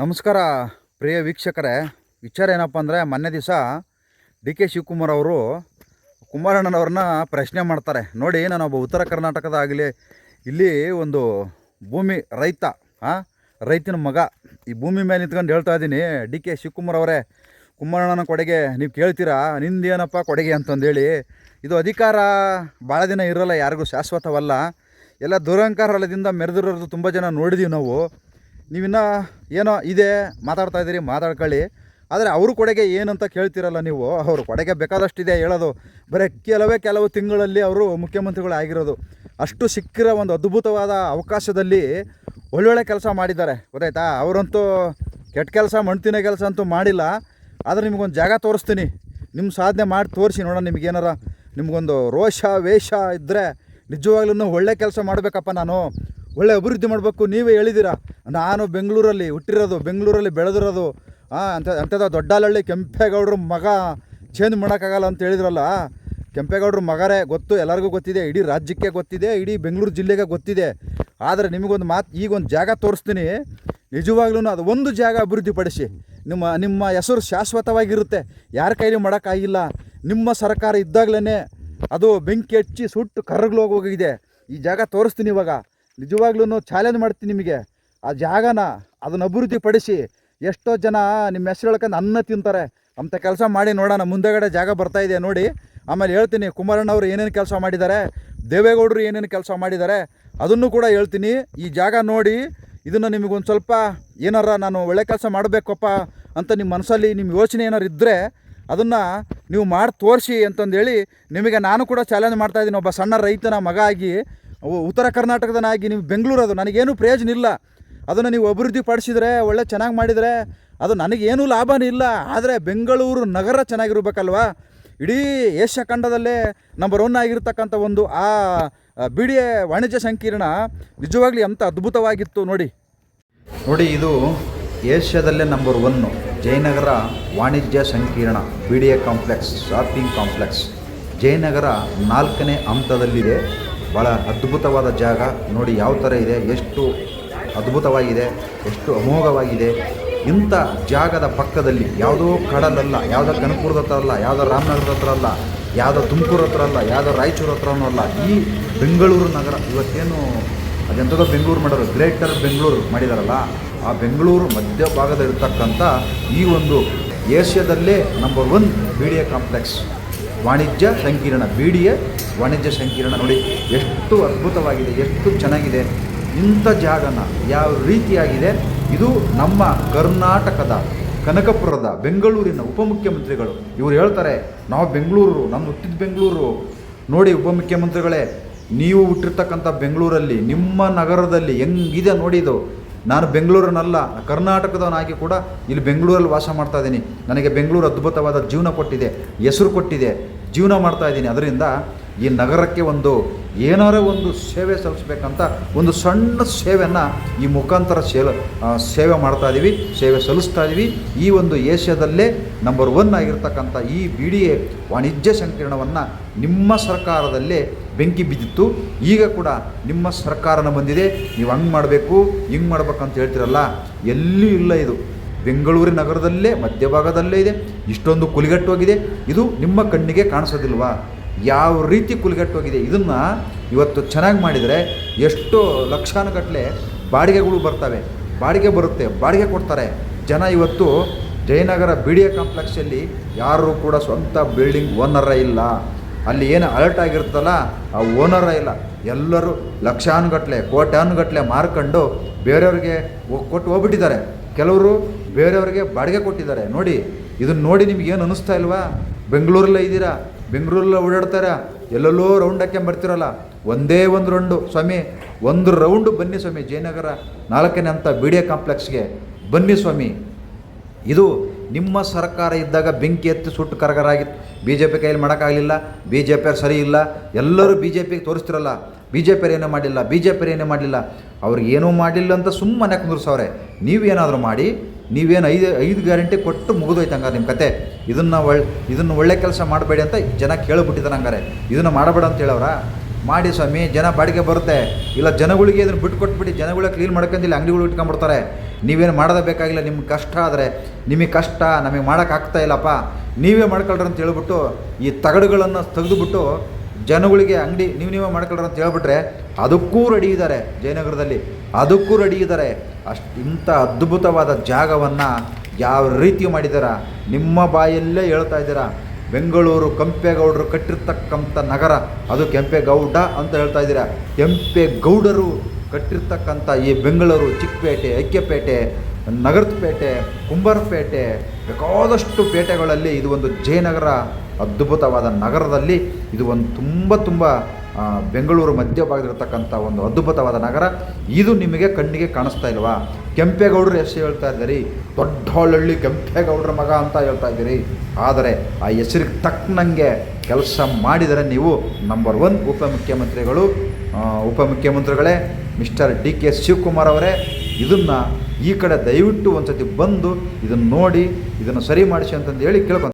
ನಮಸ್ಕಾರ ಪ್ರಿಯ ವೀಕ್ಷಕರೇ. ವಿಚಾರ ಏನಪ್ಪ ಅಂದರೆ ಮೊನ್ನೆ ದಿವಸ ಡಿ ಕೆ ಶಿವಕುಮಾರ್ ಅವರು ಕುಮಾರಣ್ಣನವ್ರನ್ನ ಪ್ರಶ್ನೆ ಮಾಡ್ತಾರೆ. ನೋಡಿ ನಾನೊಬ್ಬ ಉತ್ತರ ಕರ್ನಾಟಕದ ಆಗಲಿ ಇಲ್ಲಿ ಒಂದು ಭೂಮಿ ರೈತ ಹಾಂ ರೈತನ ಮಗ, ಈ ಭೂಮಿ ಮೇಲೆ ನಿಂತ್ಕೊಂಡು ಹೇಳ್ತಾ ಇದ್ದೀನಿ. ಡಿ ಕೆ ಶಿವಕುಮಾರ್ ಅವರೇ ಕುಮಾರಣ್ಣನ ಕೊಡುಗೆ ನೀವು ಕೇಳ್ತೀರಾ? ನಿಂದೇನಪ್ಪ ಕೊಡುಗೆ ಅಂತಂದೇಳಿ. ಇದು ಅಧಿಕಾರ ಭಾಳ ದಿನ ಇರೋಲ್ಲ, ಯಾರಿಗೂ ಶಾಶ್ವತವಲ್ಲ. ಎಲ್ಲ ದುರಂಕಾರದಿಂದ ಮೆರೆದಿರೋದು ತುಂಬ ಜನ ನೋಡಿದ್ದೀವಿ ನಾವು. ನೀವಿನ್ನ ಏನೋ ಇದೆ, ಮಾತಾಡ್ತಾ ಇದ್ದೀರಿ, ಮಾತಾಡ್ಕೊಳ್ಳಿ. ಆದರೆ ಅವ್ರ ಕೊಡುಗೆ ಏನಂತ ಕೇಳ್ತಿರಲ್ಲ ನೀವು? ಅವ್ರ ಕೊಡುಗೆ ಬೇಕಾದಷ್ಟಿದೆ ಹೇಳೋದು. ಬರೀ ಕೆಲವೇ ಕೆಲವು ತಿಂಗಳಲ್ಲಿ ಅವರು ಮುಖ್ಯಮಂತ್ರಿಗಳು ಆಗಿರೋದು. ಅಷ್ಟು ಸಿಕ್ಕಿರೋ ಒಂದು ಅದ್ಭುತವಾದ ಅವಕಾಶದಲ್ಲಿ ಒಳ್ಳೊಳ್ಳೆ ಕೆಲಸ ಮಾಡಿದ್ದಾರೆ. ಗೊತ್ತಾಯ್ತಾ? ಅವರಂತೂ ಕೆಟ್ಟ ಕೆಲಸ, ಮಣ್ತಿನ ಕೆಲಸ ಅಂತೂ ಮಾಡಿಲ್ಲ. ಆದರೆ ನಿಮಗೊಂದು ಜಾಗ ತೋರಿಸ್ತೀನಿ. ನಿಮ್ಮ ಸಾಧನೆ ಮಾಡಿ ತೋರಿಸಿ ನೋಡೋಣ ನಿಮಗೇನಾರ ನಿಮಗೊಂದು ರೋಷ, ವೇಷ ಇದ್ದರೆ ನಿಜವಾಗ್ಲೂ ಒಳ್ಳೆ ಕೆಲಸ ಮಾಡಬೇಕಪ್ಪ ನಾನು. ಒಳ್ಳೆ ಅಭಿವೃದ್ಧಿ ಮಾಡಬೇಕು, ನೀವೇ ಹೇಳಿದ್ದೀರಾ? ನಾನು ಬೆಂಗಳೂರಲ್ಲಿ ಹುಟ್ಟಿರೋದು, ಬೆಂಗಳೂರಲ್ಲಿ ಬೆಳೆದಿರೋದು ಅಂತ, ಅಂಥದ್ದು ದೊಡ್ಡಲಹಳ್ಳಿ ಕೆಂಪೇಗೌಡ್ರ ಮಗ ಚೇಂಜ್ ಮಾಡೋಕ್ಕಾಗಲ್ಲ ಅಂತ ಹೇಳಿದ್ರಲ್ಲ? ಕೆಂಪೇಗೌಡ್ರ ಮಗರೇ ಗೊತ್ತು, ಎಲ್ಲರಿಗೂ ಗೊತ್ತಿದೆ, ಇಡೀ ರಾಜ್ಯಕ್ಕೆ ಗೊತ್ತಿದೆ, ಇಡೀ ಬೆಂಗಳೂರು ಜಿಲ್ಲೆಗೆ ಗೊತ್ತಿದೆ. ಆದರೆ ನಿಮಗೊಂದು ಮಾತು ಈಗೊಂದು ಜಾಗ ತೋರಿಸ್ತೀನಿ. ನಿಜವಾಗ್ಲೂ ಅದು ಒಂದು ಜಾಗ ಅಭಿವೃದ್ಧಿಪಡಿಸಿ ನಿಮ್ಮ ನಿಮ್ಮ ಹೆಸರು ಶಾಶ್ವತವಾಗಿರುತ್ತೆ. ಯಾರ ಕೈಲಿ ಮಾಡೋಕ್ಕಾಗಿಲ್ಲ. ನಿಮ್ಮ ಸರ್ಕಾರ ಇದ್ದಾಗಲೇ ಅದು ಬೆಂಕಿ ಹಚ್ಚಿ ಸುಟ್ಟು ಕರಗ್ಲೋಗೋಗಿದೆ ಈ ಜಾಗ ತೋರಿಸ್ತೀನಿ ಇವಾಗ. ನಿಜವಾಗ್ಲೂ ಚಾಲೆಂಜ್ ಮಾಡ್ತೀನಿ ನಿಮಗೆ. ಆ ಜಾಗನ ಅದನ್ನು ಅಭಿವೃದ್ಧಿಪಡಿಸಿ ಎಷ್ಟೋ ಜನ ನಿಮ್ಮ ಹೆಸರು ಹೇಳ್ಕೊಂಡು ಅನ್ನ ತಿಂತಾರೆ. ಅಂಥ ಕೆಲಸ ಮಾಡಿ ನೋಡೋಣ, ಮುಂದೆಗಡೆ ಜಾಗ ಬರ್ತಾ ಇದೆ ನೋಡಿ. ಆಮೇಲೆ ಹೇಳ್ತೀನಿ ಕುಮಾರಣ್ಣವ್ರು ಏನೇನು ಕೆಲಸ ಮಾಡಿದ್ದಾರೆ, ದೇವೇಗೌಡರು ಏನೇನು ಕೆಲಸ ಮಾಡಿದ್ದಾರೆ, ಅದನ್ನು ಕೂಡ ಹೇಳ್ತೀನಿ. ಈ ಜಾಗ ನೋಡಿ, ಇದನ್ನು ನಿಮಗೊಂದು ಸ್ವಲ್ಪ ಏನಾರ ನಾನು ಒಳ್ಳೆ ಕೆಲಸ ಮಾಡಬೇಕಪ್ಪ ಅಂತ ನಿಮ್ಮ ಮನಸ್ಸಲ್ಲಿ ನಿಮ್ಮ ಯೋಚನೆ ಏನಾರು ಇದ್ದರೆ ಅದನ್ನು ನೀವು ಮಾಡಿ ತೋರಿಸಿ ಅಂತಂದೇಳಿ ನಿಮಗೆ ನಾನು ಕೂಡ ಚಾಲೆಂಜ್ ಮಾಡ್ತಾ ಇದ್ದೀನಿ ಒಬ್ಬ ಸಣ್ಣ ರೈತನ ಮಗ ಆಗಿ ಉತ್ತರ ಕರ್ನಾಟಕದನಾಗಿ ನೀವು ಬೆಂಗಳೂರು ಅದು, ನನಗೇನು ಪ್ರಯೋಜನ ಇಲ್ಲ. ಅದನ್ನು ನೀವು ಅಭಿವೃದ್ಧಿ ಪಡಿಸಿದರೆ, ಒಳ್ಳೆ ಚೆನ್ನಾಗಿ ಮಾಡಿದರೆ, ಅದು ನನಗೇನು ಲಾಭನೇ ಇಲ್ಲ. ಆದರೆ ಬೆಂಗಳೂರು ನಗರ ಚೆನ್ನಾಗಿರ್ಬೇಕಲ್ವಾ? ಇಡೀ ಏಷ್ಯಾ ಖಂಡದಲ್ಲೇ ನಂಬರ್ ಒನ್ ಆಗಿರ್ತಕ್ಕಂಥ ಒಂದು ಆ ಬಿ ಡಿ ಎ ವಾಣಿಜ್ಯ ಸಂಕೀರ್ಣ ನಿಜವಾಗ್ಲಿ ಅಂತ ಅದ್ಭುತವಾಗಿತ್ತು ನೋಡಿ. ನೋಡಿ, ಇದು ಏಷ್ಯಾದಲ್ಲೇ ನಂಬರ್ ಒನ್ನು ಜಯನಗರ ವಾಣಿಜ್ಯ ಸಂಕೀರ್ಣ B D A complex shopping complex Jayanagar ನಾಲ್ಕನೇ ಹಂತದಲ್ಲಿದೆ. ಭಾಳ ಅದ್ಭುತವಾದ ಜಾಗ. ನೋಡಿ ಯಾವ ಥರ ಇದೆ, ಎಷ್ಟು ಅದ್ಭುತವಾಗಿದೆ, ಎಷ್ಟು ಅಮೋಘವಾಗಿದೆ. ಇಂಥ ಜಾಗದ ಪಕ್ಕದಲ್ಲಿ ಯಾವುದೋ ಕಡಲಲ್ಲ, ಯಾವುದೋ ಕನಕಪುರದ ಹತ್ರ ಅಲ್ಲ, ಯಾವುದೋ ರಾಮನಗರದ ಹತ್ರ ಅಲ್ಲ, ಯಾವುದೋ ತುಮಕೂರು ಹತ್ರ ಅಲ್ಲ, ಯಾವುದೋ ರಾಯಚೂರು ಹತ್ರನೂ ಅಲ್ಲ, ಈ ಬೆಂಗಳೂರು ನಗರ, ಇವತ್ತೇನು ಅದೆಂಥದೋ ಬೆಂಗಳೂರು ಮಾಡೋರು, ಗ್ರೇಟರ್ ಬೆಂಗಳೂರು ಮಾಡಿದಾರಲ್ಲ, ಆ ಬೆಂಗಳೂರು ಮಧ್ಯಭಾಗದಲ್ಲಿರ್ತಕ್ಕಂಥ ಈ ಒಂದು ಏಷ್ಯಾದಲ್ಲೇ number one B D A complex ವಾಣಿಜ್ಯ ಸಂಕೀರ್ಣ ಬಿ ಡಿ ಎ ವಾಣಿಜ್ಯ ಸಂಕೀರ್ಣ ನೋಡಿ. ಎಷ್ಟು ಅದ್ಭುತವಾಗಿದೆ, ಎಷ್ಟು ಚೆನ್ನಾಗಿದೆ. ಇಂಥ ಜಾಗನ ಯಾವ ರೀತಿಯಾಗಿದೆ. ಇದು ನಮ್ಮ ಕರ್ನಾಟಕದ ಕನಕಪುರದ, ಬೆಂಗಳೂರಿನ ಉಪಮುಖ್ಯಮಂತ್ರಿಗಳು. ಇವರು ಹೇಳ್ತಾರೆ, ನಾವು ಬೆಂಗಳೂರು ನಮ್ಮ ಹುಟ್ಟಿದ ಬೆಂಗಳೂರು. ನೋಡಿ ಉಪಮುಖ್ಯಮಂತ್ರಿಗಳೇ, ನೀವು ಹುಟ್ಟಿರ್ತಕ್ಕಂಥ ಬೆಂಗಳೂರಲ್ಲಿ, ನಿಮ್ಮ ನಗರದಲ್ಲಿ ಹೆಂಗಿದೆ ನೋಡಿ ಇದು. ನಾನು ಬೆಂಗಳೂರಿನಲ್ಲ ಕರ್ನಾಟಕದವನಾಗಿ ಕೂಡ ಇಲ್ಲಿ ಬೆಂಗಳೂರಲ್ಲಿ ವಾಸ ಮಾಡ್ತಾ ಇದ್ದೀನಿ. ನನಗೆ ಬೆಂಗಳೂರು ಅದ್ಭುತವಾದ ಜೀವನ ಕೊಟ್ಟಿದೆ, ಹೆಸರು ಕೊಟ್ಟಿದೆ, ಜೀವನ ಮಾಡ್ತಾ ಇದ್ದೀನಿ. ಅದರಿಂದ ಈ ನಗರಕ್ಕೆ ಒಂದು ಏನಾರ ಒಂದು ಸೇವೆ ಸಲ್ಲಿಸ್ಬೇಕಂತ ಒಂದು ಸಣ್ಣ ಸೇವೆಯನ್ನು ಈ ಮುಖಾಂತರ ಆ, ಸೇವೆ ಮಾಡ್ತಾ ಇದ್ದೀವಿ ಸೇವೆ ಸಲ್ಲಿಸ್ತಾ ಇದ್ದೀವಿ ಈ ಒಂದು ಏಷ್ಯಾದಲ್ಲೇ ನಂಬರ್ ಒನ್ ಆಗಿರ್ತಕ್ಕಂಥ ಈ ಬಿ ಡಿ ಎ ವಾಣಿಜ್ಯ ಸಂಕೀರ್ಣವನ್ನು ನಿಮ್ಮ ಸರ್ಕಾರದಲ್ಲೇ ಬೆಂಕಿ ಬಿದ್ದಿತ್ತು. ಈಗ ಕೂಡ ನಿಮ್ಮ ಸರ್ಕಾರನ ಬಂದಿದೆ. ನೀವು ಹಂಗೆ ಮಾಡಬೇಕು ಹಿಂಗೆ ಮಾಡ್ಬೇಕಂತ ಹೇಳ್ತಿರಲ್ಲ ಎಲ್ಲೂ ಇಲ್ಲ ಇದು. ಬೆಂಗಳೂರು ನಗರದಲ್ಲೇ ಮಧ್ಯಭಾಗದಲ್ಲೇ ಇದೆ. ಇಷ್ಟೊಂದು ಕುಲಿಗಟ್ಟೋಗಿದೆ ಇದು ನಿಮ್ಮ ಕಣ್ಣಿಗೆ ಕಾಣಿಸೋದಿಲ್ವಾ? ಯಾವ ರೀತಿ ಕುಲಿಗಟ್ಟೋಗಿದೆ ಇದನ್ನು ಇವತ್ತು ಚೆನ್ನಾಗಿ ಮಾಡಿದರೆ ಎಷ್ಟು ಲಕ್ಷಾನುಗಟ್ಟಲೆ ಬಾಡಿಗೆಗಳು ಬರ್ತವೆ. ಬಾಡಿಗೆ ಬರುತ್ತೆ, ಬಾಡಿಗೆ ಕೊಡ್ತಾರೆ. ಜನ ಇವತ್ತು ಜಯನಗರ ಬಿ ಡಿ ಎ ಕಾಂಪ್ಲೆಕ್ಸಲ್ಲಿ ಯಾರೂ ಕೂಡ ಸ್ವಂತ ಬಿಲ್ಡಿಂಗ್ ಓನರೇ ಇಲ್ಲ. ಅಲ್ಲಿ ಏನು ಅಲರ್ಟ್ ಆಗಿರುತ್ತಲ್ಲ ಆ ಓನರೇ ಇಲ್ಲ. ಎಲ್ಲರೂ ಲಕ್ಷಾನುಗಟ್ಟಲೆ ಕೋಟ್ಯಾನುಗಟ್ಟಲೆ ಮಾರ್ಕೊಂಡು ಬೇರೆಯವ್ರಿಗೆ ಕೊಟ್ಟು ಹೋಗ್ಬಿಟ್ಟಿದ್ದಾರೆ. ಕೆಲವರು ಬೇರೆಯವ್ರಿಗೆ ಬಾಡಿಗೆ ಕೊಟ್ಟಿದ್ದಾರೆ. ನೋಡಿ ಇದನ್ನು ನೋಡಿ ನಿಮ್ಗೆ ಏನು ಅನ್ನಿಸ್ತಾ ಇಲ್ವಾ? ಬೆಂಗಳೂರಲ್ಲೇ ಇದ್ದೀರಾ? ಬೆಂಗಳೂರಲ್ಲೇ ಓಡಾಡ್ತಾರೆ. ಎಲ್ಲೆಲ್ಲೋ ರೌಂಡ್ ಹಾಕ್ಕೊಂಡ್ ಬರ್ತಿರಲ್ಲ. ಒಂದೇ ಒಂದು ರೌಂಡು ಸ್ವಾಮಿ. ಒಂದು ರೌಂಡು ಬನ್ನಿ ಸ್ವಾಮಿ, ಜಯನಗರ. ನಾಲ್ಕನೇ ಅಂತ ಬಿ ಡಿ ಎ ಕಾಂಪ್ಲೆಕ್ಸ್ಗೆ ಬನ್ನಿ ಸ್ವಾಮಿ. ಇದು ನಿಮ್ಮ ಸರ್ಕಾರ ಇದ್ದಾಗ ಬೆಂಕಿ ಎತ್ತಿ ಸುಟ್ಟು ಕರಗರಾಗಿತ್ತು. ಬಿ ಜೆ ಪಿ ಕೈಯಲ್ಲಿ ಮಾಡೋಕ್ಕಾಗಲಿಲ್ಲ. ಬಿ ಜೆ ಪಿಯವ್ರು ಸರಿ ಇಲ್ಲ. ಎಲ್ಲರೂ ಬಿ ಜೆ ಪಿಗೆ ತೋರಿಸ್ತಿರಲ್ಲ. ಬಿ ಜೆ ಪಿಯರು ಏನೂ ಮಾಡಿಲ್ಲ. ಬಿ ಜೆ ಪಿಯರು ಏನೂ ಮಾಡಲಿಲ್ಲ ಅವ್ರಿಗೆ ಏನೂ ಮಾಡಲಿಲ್ಲ ಅಂತ ಸುಮ್ಮನೆ ಕುಂದ್ರಸವ್ರೆ. ನೀವೇನಾದರೂ ಮಾಡಿ, ನೀವೇನು ಐದು ಐದು ಗ್ಯಾರಂಟಿ ಕೊಟ್ಟು ಮುಗಿದೋಯ್ತು ಹಂಗಾರೆ ನಿಮ್ಮ ಕತೆ. ಇದನ್ನು ಒಳ್ಳೆ ಇದನ್ನು ಒಳ್ಳೆ ಕೆಲಸ ಮಾಡಬೇಡಿ ಅಂತ ಜನ ಕೇಳಿಬಿಟ್ಟಿದ್ದಾರೆ ಹಂಗಾರೆ. ಇದನ್ನು ಮಾಡಬೇಡ ಅಂತ ಹೇಳವ್ರ? ಮಾಡಿ ಸ್ವಾಮಿ, ಜನ ಬಾಡಿಗೆ ಬರುತ್ತೆ. ಇಲ್ಲ ಜನಗಳಿಗೆ ಇದನ್ನು ಬಿಟ್ಟು ಕೊಟ್ಬಿಟ್ಟು ಜನಗಳೇ ಕ್ಲೀನ್ ಮಾಡ್ಕೊಂಡಿಲ್ಲ ಅಂಗಡಿಗಳು ಇಟ್ಕೊಂಡ್ಬಿಡ್ತಾರೆ. ನೀವೇನು ಮಾಡೋದೇ ಬೇಕಾಗಿಲ್ಲ, ನಿಮ್ಗೆ ಕಷ್ಟ ಆದರೆ, ನಿಮಗೆ ಕಷ್ಟ, ನಮಗೆ ಮಾಡೋಕ್ಕಾಗ್ತಾ ಇಲ್ಲಪ್ಪ. ನೀವೇ ಮಾಡ್ಕೊಳ್ರಿ ಅಂತ ಹೇಳ್ಬಿಟ್ಟು, ಈ ತಗಡುಗಳನ್ನು ತೆಗೆದುಬಿಟ್ಟು ಜನಗಳಿಗೆ ಅಂಗಡಿ, ನೀವು ನೀವೇ ಮಾಡ್ಕೊಳ್ರಿ ಅಂತ ಹೇಳ್ಬಿಟ್ರೆ, ಅದಕ್ಕೂ ರೆಡಿ ಇದ್ದಾರೆ ಜಯನಗರದಲ್ಲಿ. ಅದಕ್ಕೂ ರೆಡಿ ಇದ್ದಾರೆ. ಅಷ್ಟು ಇಂಥ ಅದ್ಭುತವಾದ ಜಾಗವನ್ನು ಯಾವ ರೀತಿ ಮಾಡಿದ್ದೀರ ನಿಮ್ಮ ಬಾಯಲ್ಲೇ ಹೇಳ್ತಾ ಇದ್ದೀರಾ. ಬೆಂಗಳೂರು ಕೆಂಪೇಗೌಡರು ಕಟ್ಟಿರ್ತಕ್ಕಂಥ ನಗರ, ಅದು ಕೆಂಪೇಗೌಡ ಅಂತ ಹೇಳ್ತಾ ಇದ್ದೀರಾ. ಕೆಂಪೇಗೌಡರು ಕಟ್ಟಿರ್ತಕ್ಕಂಥ ಈ ಬೆಂಗಳೂರು ಚಿಕ್ಕಪೇಟೆ ಐಕ್ಯಪೇಟೆ ನಗರಪೇಟೆ, ಕುಂಬಾರಪೇಟೆ, ಬೇಕಾದಷ್ಟು ಪೇಟೆಗಳಲ್ಲಿ ಇದು ಒಂದು ಜಯನಗರ ಅದ್ಭುತವಾದ ನಗರದಲ್ಲಿ ಇದು ಒಂದು ತುಂಬ ತುಂಬ ಬೆಂಗಳೂರು ಮಧ್ಯಭಾಗದಲ್ಲಿರ್ತಕ್ಕಂಥ ಒಂದು ಅದ್ಭುತವಾದ ನಗರ. ಇದು ನಿಮಗೆ ಕಣ್ಣಿಗೆ ಕಾಣಿಸ್ತಾ ಇಲ್ವಾ? ಕೆಂಪೇಗೌಡರು ಹೆಸರು ಹೇಳ್ತಾ ಇದ್ದೀರಿ ದೊಡ್ಡ ಹಳ್ಳಳ್ಳಿ ಕೆಂಪೇಗೌಡರ ಮಗ ಅಂತ ಹೇಳ್ತಾ ಇದ್ದೀರಿ. ಆದರೆ ಆ ಹೆಸರಿಗೆ ತಕ್ಕನಂಗೆ ಕೆಲಸ ಮಾಡಿದರೆ ನೀವು ನಂಬರ್ ಒನ್ ಉಪಮುಖ್ಯಮಂತ್ರಿಗಳು. ಉಪಮುಖ್ಯಮಂತ್ರಿಗಳೇ, ಮಿಸ್ಟರ್ ಡಿ ಕೆ ಶಿವಕುಮಾರ್ ಅವರೇ, ಇದನ್ನು ಈ ಕಡೆ ದಯವಿಟ್ಟು ಒಂದು ಸತಿ ಬಂದು ಇದನ್ನು ನೋಡಿ ಇದನ್ನು ಸರಿ ಮಾಡಿಸಿ ಅಂತಂದು ಹೇಳಿ ಕೇಳ್ಕೊಂಡು